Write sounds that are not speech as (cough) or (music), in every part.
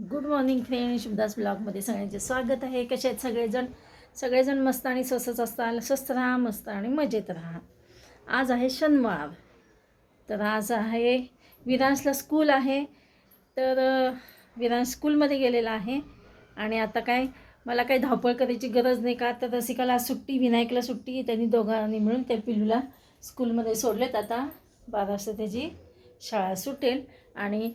Good morning friend शुभदास ब्लॉगमध्ये सगळ्यांचे स्वागत आहे. कसे आहेत सगळेजण? सगळेजण मस्त आणि स्वस्तच असतात स्वस्त राहा मस्त आणि मजेत राहा. आज आहे शनिवार तर आज आहे विरांशला स्कूल आहे. तर अ, विरांश स्कूलमध्ये गेलेला आहे. आणि आता काय मला काही धावपळ करायची गरज नाही का? तर रसिकाला सुट्टी विनायकला सुट्टी त्यांनी दोघांनी मिळून त्या पिल्लूला स्कूलमध्ये सोडलेत. आता बाराशे त्याची शाळा सुटेल. आणि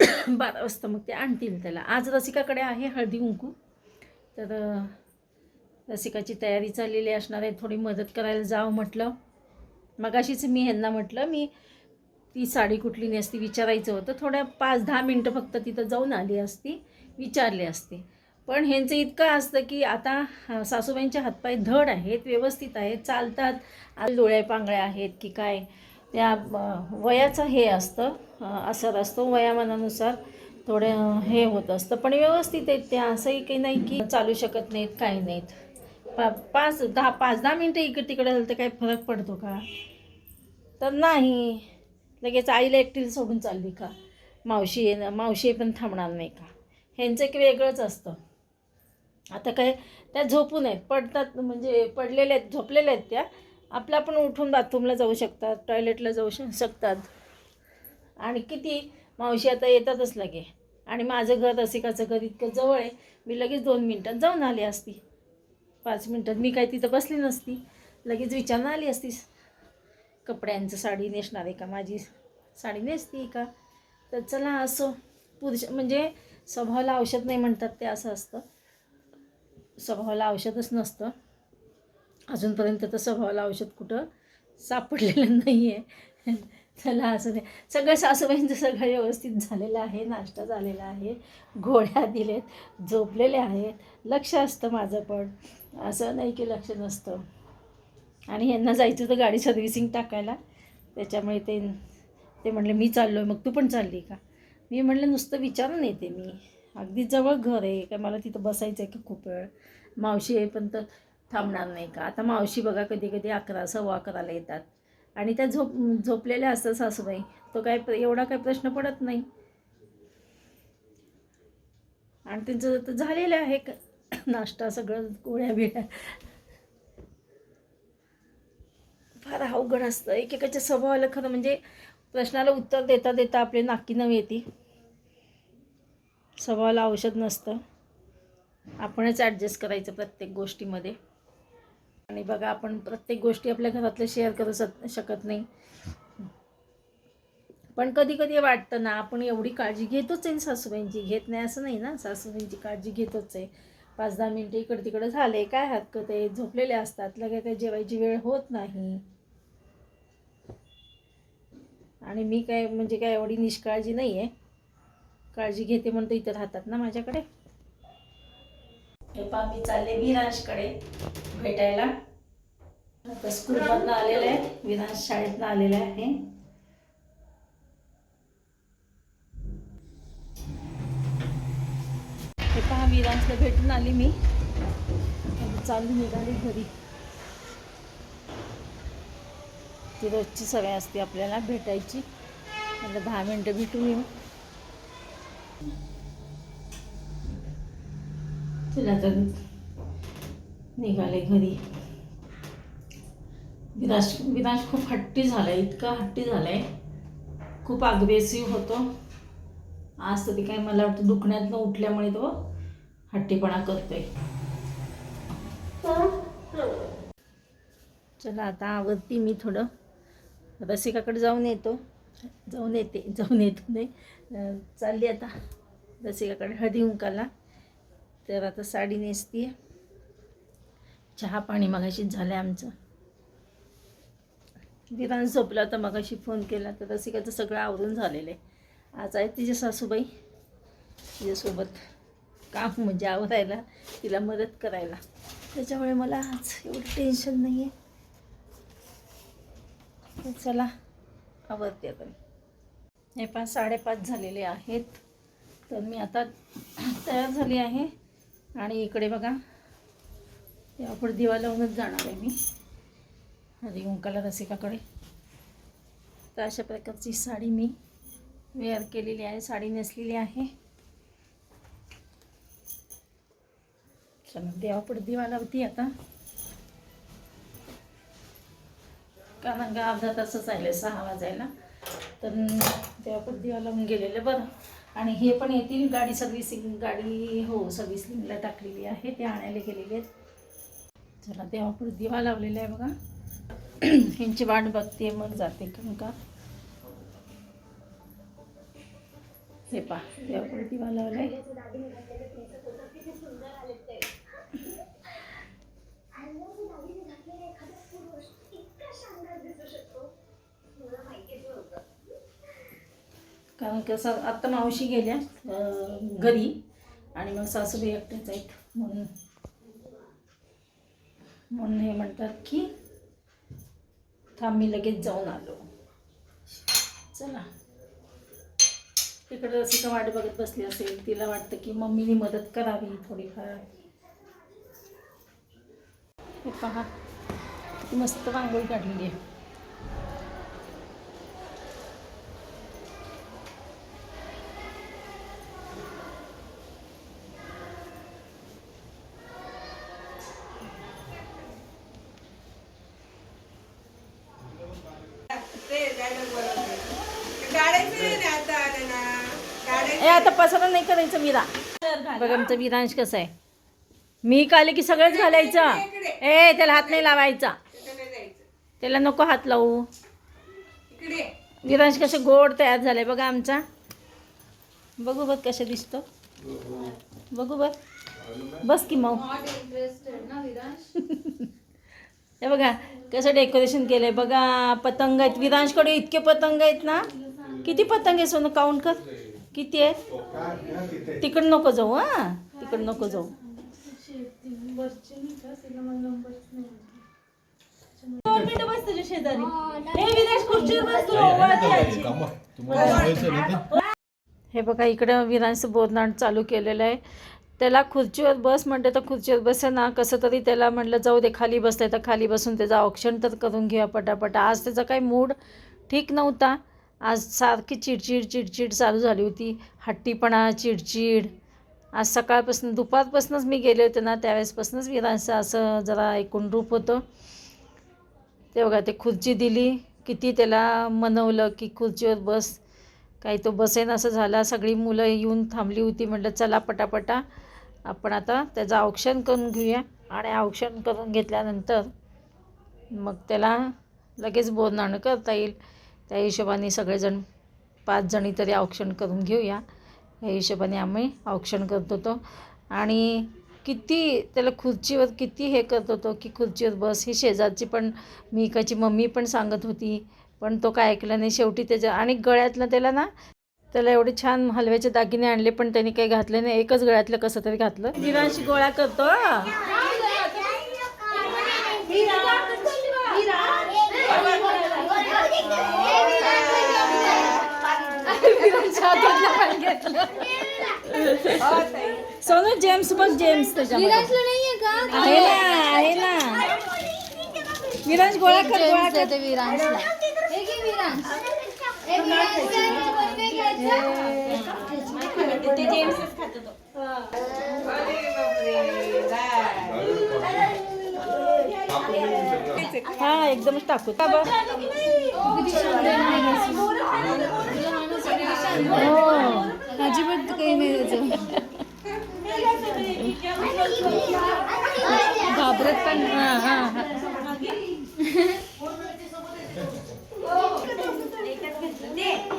बारा वाजता मग ते आणतील त्याला. आज रसिकाकडे आहे हळदी कुंकू. तर रसिकाची तयारी चाललेली असणार आहे. थोडी मदत करायला जावं म्हटलं. मगाशीच मी ह्यांना म्हटलं मी ती साडी कुठली नेसती विचारायचं होतं. थोड्या पाच दहा मिनटं फक्त तिथं जाऊन आली असती विचारली असते. पण ह्यांचं इतकं असतं की आता सासूबाईंच्या सासूबाईंचे हातपाय धड आहेत व्यवस्थित आहेत चालतात. आज डोळ्या पांगळ्या आहेत की काय? त्या वयाचं हे असतं असर असतो. वयामानानुसार थोडे हे होत असतं. पण व्यवस्थित आहेत त्या. असंही काही नाही की चालू शकत नाहीत काही नाहीत. पा पाच दहा पाच दहा मिनटं इकडे तिकडे झालं तर काही फरक पडतो का? तर नाही. लगेच आईला एकटीला सोडून चालली का? मावशी येणं मावशी पण थांबणार नाही का? ह्यांचं एक वेगळंच असतं. आता काय त्या झोपून आहेत. पडतात म्हणजे पडलेल्या आहेत झोपलेल्या आहेत त्या. आपला पण उठून बाथरूमला जाऊ शकतात टॉयलेटला जाऊ शकतात. आणि किती? मावशी आता येतातच लगे. आणि माझं घर रसिकाचं घर इतकं जवळ आहे मी लगेच दोन मिनटात जाऊन आली असती. पाच मिनटात मी काय तिथं बसली नसती. लगेच विचारणं आली असती. कपड्यांचं साडी नेसणार आहे का? माझी साडी नेसती का? तर चला असो पुरुष म्हणजे स्वभावाला औषध नाही म्हणतात ते असं असतं. स्वभावाला औषधच नसतं. अजूनपर्यंत तर स्वभावाला औषध कुठं सापडलेलं नाही आहे चला असं नाही सगळं सासूबाईंचं सगळं व्यवस्थित झालेलं आहे नाश्ता झालेला आहे घोड्या दिलेत झोपलेले आहेत. लक्ष असतं माझं पण. असं नाही की लक्ष नसतं. आणि यांना जायचं होतं गाडी सर्व्हिसिंग टाकायला. त्याच्यामुळे ते ते म्हणले मी चाललो आहे मग तू पण चालली का? मी म्हणलं नुसतं विचारून येते मी. अगदी जवळ घर आहे. का मला तिथं बसायचं आहे का खूप वेळ. मावशी आहे पण तर थांबणार नाही का? आता मावशी बघा कधी कधी अकरा सव्वा अकराला येतात. आणि त्या झोप झोपलेल्या असतात सासूबाई. तो काय प्र- एवढा काय प्रश्न पडत नाही. आणि त्यांचं तर झालेलं आहे नाश्ता सगळं गोळ्या बिळ्या. फार अवघड असतं. एकेकाच्या स्वभावाला खरं म्हणजे प्रश्नाला उत्तर देता देता आपले नाकी नव येते. स्वभावाला औषध नसतं. आपणच ॲडजस्ट करायचं प्रत्येक गोष्टीमध्ये. आणि बघा आपण प्रत्येक गोष्टी आपल्या घरातल्या शेअर करू शकत नाही. पण कधी कधी वाटतं ना आपण एवढी काळजी घेतोच आहे सासूबाईंची. घेत नाही असं नाही ना सासूबाईंची काळजी घेतोच आहे. पाच दहा मिनटं इकडे तिकडे झाले काय हरकत आहे? झोपलेले असतात लगे काही जेवायची वेळ होत नाही. आणि मी काय म्हणजे काय एवढी निष्काळजी नाही आहे काळजी घेते म्हणतो इथं राहतात ना माझ्याकडे. हे पा मी चालले विरांशकडे भेटायला. आता स्कूलमधनं आलेलं आहे विरांश शाळेतनं आलेलं आहे. हे पहा विरांशला भेटून आली मी. चालून चालू निघाली घरी. ती रोजची सवय असते आपल्याला भेटायची. आता दहा मिनटं भेटून येऊ. चला तर निघाले घरी. विराज विराज खूप हट्टी झाला आहे इतका हट्टी झाला आहे खूप अग्रेसिव्ह होतो. आज तरी काय मला वाटतं दुखण्यातनं उठल्यामुळे तो हट्टीपणा करतोय. चला आता आवडती मी थोडं. रसिकाकडे जाऊन येतो. जाऊन येते जाऊन येतो नाही. चालली आता रसिकाकडे हळदी उंकाला तर आता साडी नेसते चहा पाणी मगाशीच झालं आहे आमचं. विरान झोपला तर मगाशी फोन केला. तर रसिकाचं सगळं आवरून झालेलं आहे. आज आहे तिच्या सासूबाई. तिच्यासोबत काम म्हणजे आवरायला तिला मदत करायला. त्याच्यामुळे मला आज एवढं टेन्शन नाही आहे चला आवडते आपण. हे पाच साडेपाच झालेले आहेत. तर मी आता तयार झाली आहे. आणि इकडे बघा. यापुढे दिवा लावूनच जाणार आहे मी. हरी ओंकाला रसिकाकडे. तर अशा प्रकारची साडी मी वेअर केलेली आहे. साडी नेसलेली आहे. चला देवापुढे दिवा लावती आता. कारण का अर्धा तासच आहे सहा वाजायला. तर देवापुढे दिवा लावून गेलेलं बरं. आणि हे पण येतील. गाडी सर्व्हिसिंग गाडी हो सर्व्हिसिंगला टाकलेली आहे. ते आणायला गेलेले आहेत. चला देवापुढे दिवा लावलेला आहे बघा. (clears throat) ह्यांची वाट बघते मग जाते कारण का? हे पा देवापुढे दिवा लावलाय. कारण कसं आत्ता मावशी गेल्या घरी. आणि मग सासूबाई एकट्याच आहेत म्हणून. म्हणून हे म्हणतात की थांब मी लगेच जाऊन आलो. चला. तिकडे रसिका वाट बघत बसली असेल तिला वाटतं की मम्मीने मदत करावी थोडीफार. हे पहा मस्त रांगोळी काढलेली आहे. ए आता पसारा नाही करायचं विरा बघ आमचं विरांश कसं आहे. मी काले की सगळंच घालायचं? ए त्याला हात नाही लावायचा. त्याला नको हात लावू. विरांश कसं गोड तयार झालंय बघा आमचा. बघू बघ कसं दिसतो. बघू बघ. बस की मग हे बघा कसं डेकोरेशन केलंय. बघा पतंग आहेत. विरांशकडे इतके पतंग आहेत ना. किती पतंग आहे सोनं? काउंट कर. किती आहेत? तिकडं नको जाऊ हा. तिकडं नको जाऊ. हे. हे बघा इकडं विरांचं बोधनाट चालू केलेलं आहे. त्याला खुर्चीवर बस म्हणते तर खुर्चीवर बसे ना. कसं तरी त्याला म्हटलं जाऊ दे खाली बसते तर खाली बसून त्याचं ऑप्शन तर करून घेऊया पटापट. आज त्याचा काही मूड ठीक नव्हता. आज सारखी चिडचिड चिडचिड चालू झाली होती. हट्टीपणा चिडचिड. आज सकाळपासून दुपारपासूनच मी गेले होते ना त्यावेळेसपासूनच विरांचं असं जरा एकूण रूप होतं. ते बघा ते खुर्ची दिली. किती त्याला मनवलं की खुर्चीवर बस. काही तो बसेन असं झाला. सगळी मुलं येऊन थांबली होती. म्हटलं चला पटापटा. आपण आता त्याचं औक्षण करून घेऊया. आणि औक्षण करून घेतल्यानंतर मग त्याला लगेच बोलणं करता येईल. त्या हिशोबाने सगळेजण पाच जणी तरी औक्षण करून घेऊया. या हिशोबाने आम्ही औक्षण करत होतो. आणि किती त्याला खुर्चीवर किती हे करत होतो की खुर्चीवर बस ही शेजारची पण मी इकाची मम्मी पण सांगत होती. पण तो काय ऐकला नाही. शेवटी त्याच्या आणि गळ्यातलं त्याला ना त्याला एवढे छान हलव्याचे दागिने आणले पण त्यांनी काही घातले नाही. एकच गळ्यातलं कसं तरी घातलं. विरांशी गोळा करतो हा. विरांच्या हातातलं पण घेतलं. सोनू जेम्स बघ जेम्स त्याच्यामध्ये. विराजला नाहीये का? आहे ना आहे ना. विराज गोळा कर गोळा कर. आहे ते विरांशला हे घे विरांश हे विरांशला बनवे घ्यायचं. ते जेम्सच खातो तो. हा एकदमच टाकू. का बघ. हो अजिबात काही नाही त्याचं घाबरत पण हा हा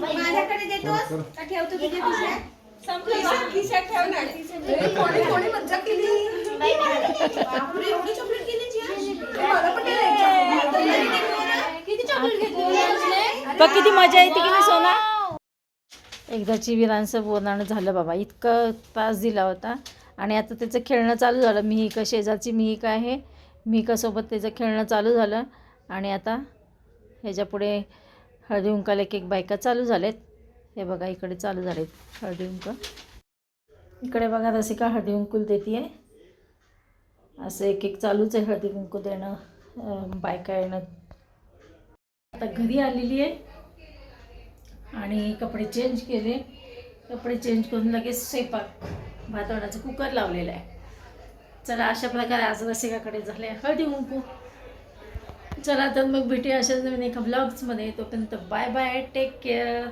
माझ्याकडे देतोस का ठेवतो तुझ्या खिशात खिशात ठेव ना कोणी कोणी मज्जा केली एवढी चॉकलेट केली जी मला पण किती चॉकलेट घेतली विरांशने बघ किती मजा येते की नाही सोना? एकदाची विरांचं बोलाणं झालं बाबा इतकं त्रास दिला होता. आणि आता त्याचं खेळणं चालू झालं. मिहिका शेजारची मिहिका आहे मिहिकासोबत त्याचं खेळणं चालू झालं. आणि आता ह्याच्या पुढे हळदी कुंकाला एक एक बायका चालू झालेत हे बघा इकडे चालू झालेत हळदी कुंक. इकडे बघा रसिका हळदी कुंकूल देते आहे असं एक एक चालूच आहे हळदी कुंकू देणं बायका येणं. आता घरी आलेली आहे. आणि कपडे चेंज केले. कपडे चेंज करून लगेच स्वयंपाक भातवण्याचं कुकर लावलेला आहे. चला अशा प्रकारे आज रसिकाकडे झाले हळदी कुंकू. चला तर मग भेटूया अशाच नवीन एका ब्लॉग्समध्ये तोपर्यंत बाय बाय टेक केअर